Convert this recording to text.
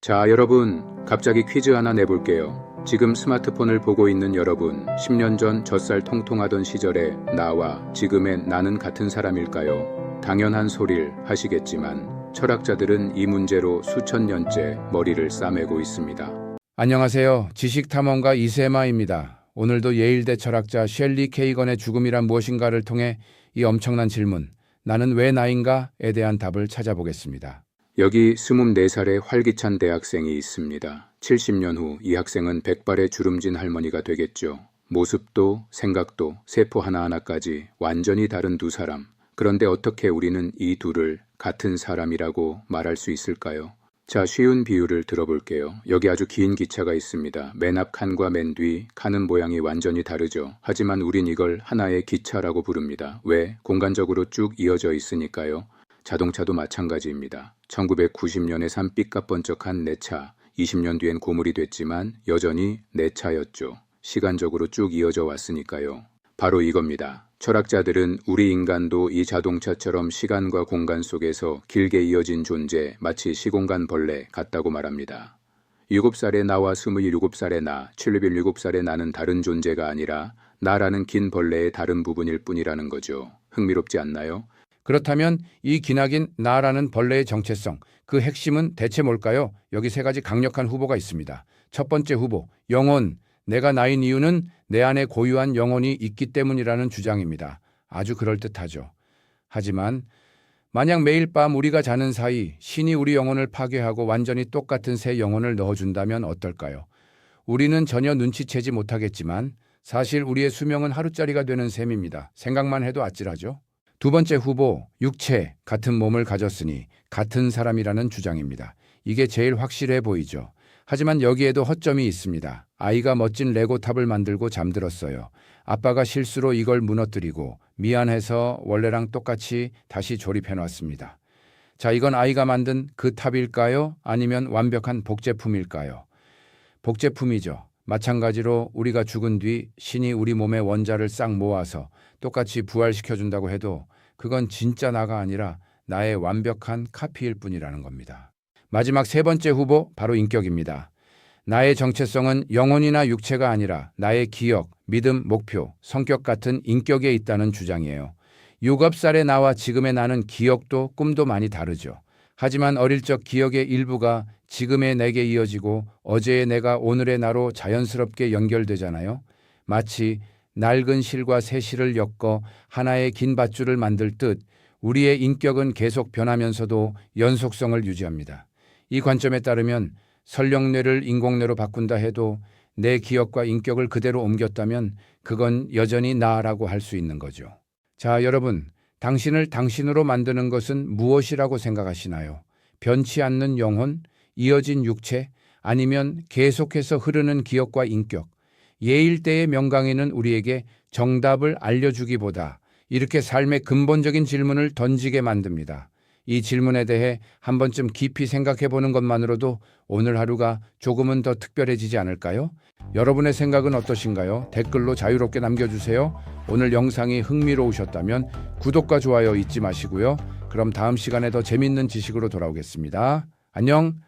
자, 여러분, 갑자기 퀴즈 하나 내볼게요. 지금 스마트폰을 보고 있는 여러분, 10년 전 젖살 통통하던 시절에 나와 지금의 나는 같은 사람일까요? 당연한 소릴 하시겠지만, 철학자들은 이 문제로 수천 년째 머리를 싸매고 있습니다. 안녕하세요. 지식탐험가 이세마입니다. 오늘도 예일대 철학자 셸리 케이건의 죽음이란 무엇인가를 통해 이 엄청난 질문, 나는 왜 나인가에 대한 답을 찾아보겠습니다. 여기 24살의 활기찬 대학생이 있습니다. 70년 후 이 학생은 백발의 주름진 할머니가 되겠죠. 모습도 생각도 세포 하나하나까지 완전히 다른 두 사람. 그런데 어떻게 우리는 이 둘을 같은 사람이라고 말할 수 있을까요? 자, 쉬운 비유를 들어볼게요. 여기 아주 긴 기차가 있습니다. 맨 앞 칸과 맨 뒤 칸은 모양이 완전히 다르죠. 하지만 우린 이걸 하나의 기차라고 부릅니다. 왜? 공간적으로 쭉 이어져 있으니까요. 자동차도 마찬가지입니다. 1990년에 산 삐까번쩍한 내 차, 20년 뒤엔 고물이 됐지만 여전히 내 차였죠. 시간적으로 쭉 이어져 왔으니까요. 바로 이겁니다. 철학자들은 우리 인간도 이 자동차처럼 시간과 공간 속에서 길게 이어진 존재, 마치 시공간 벌레 같다고 말합니다. 7살의 나와 27살의 나, 77살의 나는 다른 존재가 아니라 나라는 긴 벌레의 다른 부분일 뿐이라는 거죠. 흥미롭지 않나요? 그렇다면 이 기나긴 나라는 벌레의 정체성, 그 핵심은 대체 뭘까요? 여기 세 가지 강력한 후보가 있습니다. 첫 번째 후보, 영혼. 내가 나인 이유는 내 안에 고유한 영혼이 있기 때문이라는 주장입니다. 아주 그럴듯하죠. 하지만 만약 매일 밤 우리가 자는 사이 신이 우리 영혼을 파괴하고 완전히 똑같은 새 영혼을 넣어준다면 어떨까요? 우리는 전혀 눈치채지 못하겠지만 사실 우리의 수명은 하루짜리가 되는 셈입니다. 생각만 해도 아찔하죠? 두 번째 후보, 육체, 같은 몸을 가졌으니 같은 사람이라는 주장입니다. 이게 제일 확실해 보이죠. 하지만 여기에도 허점이 있습니다. 아이가 멋진 레고탑을 만들고 잠들었어요. 아빠가 실수로 이걸 무너뜨리고 미안해서 원래랑 똑같이 다시 조립해 놨습니다. 자, 이건 아이가 만든 그 탑일까요? 아니면 완벽한 복제품일까요? 복제품이죠. 마찬가지로 우리가 죽은 뒤 신이 우리 몸의 원자를 싹 모아서 똑같이 부활시켜준다고 해도 그건 진짜 나가 아니라 나의 완벽한 카피일 뿐이라는 겁니다. 마지막 세 번째 후보, 바로 인격입니다. 나의 정체성은 영혼이나 육체가 아니라 나의 기억, 믿음, 목표, 성격 같은 인격에 있다는 주장이에요. 6업살의 나와 지금의 나는 기억도 꿈도 많이 다르죠. 하지만 어릴 적 기억의 일부가 지금의 내게 이어지고 어제의 내가 오늘의 나로 자연스럽게 연결되잖아요. 마치 낡은 실과 새 실을 엮어 하나의 긴 밧줄을 만들 듯 우리의 인격은 계속 변하면서도 연속성을 유지합니다. 이 관점에 따르면 설령뇌를 인공뇌로 바꾼다 해도 내 기억과 인격을 그대로 옮겼다면 그건 여전히 나라고 할 수 있는 거죠. 자, 여러분, 당신을 당신으로 만드는 것은 무엇이라고 생각하시나요? 변치 않는 영혼, 이어진 육체, 아니면 계속해서 흐르는 기억과 인격. 예일 때의 명강의는 우리에게 정답을 알려주기보다 이렇게 삶의 근본적인 질문을 던지게 만듭니다. 이 질문에 대해 한 번쯤 깊이 생각해 보는 것만으로도 오늘 하루가 조금은 더 특별해지지 않을까요? 여러분의 생각은 어떠신가요? 댓글로 자유롭게 남겨주세요. 오늘 영상이 흥미로우셨다면 구독과 좋아요 잊지 마시고요. 그럼 다음 시간에 더 재밌는 지식으로 돌아오겠습니다. 안녕!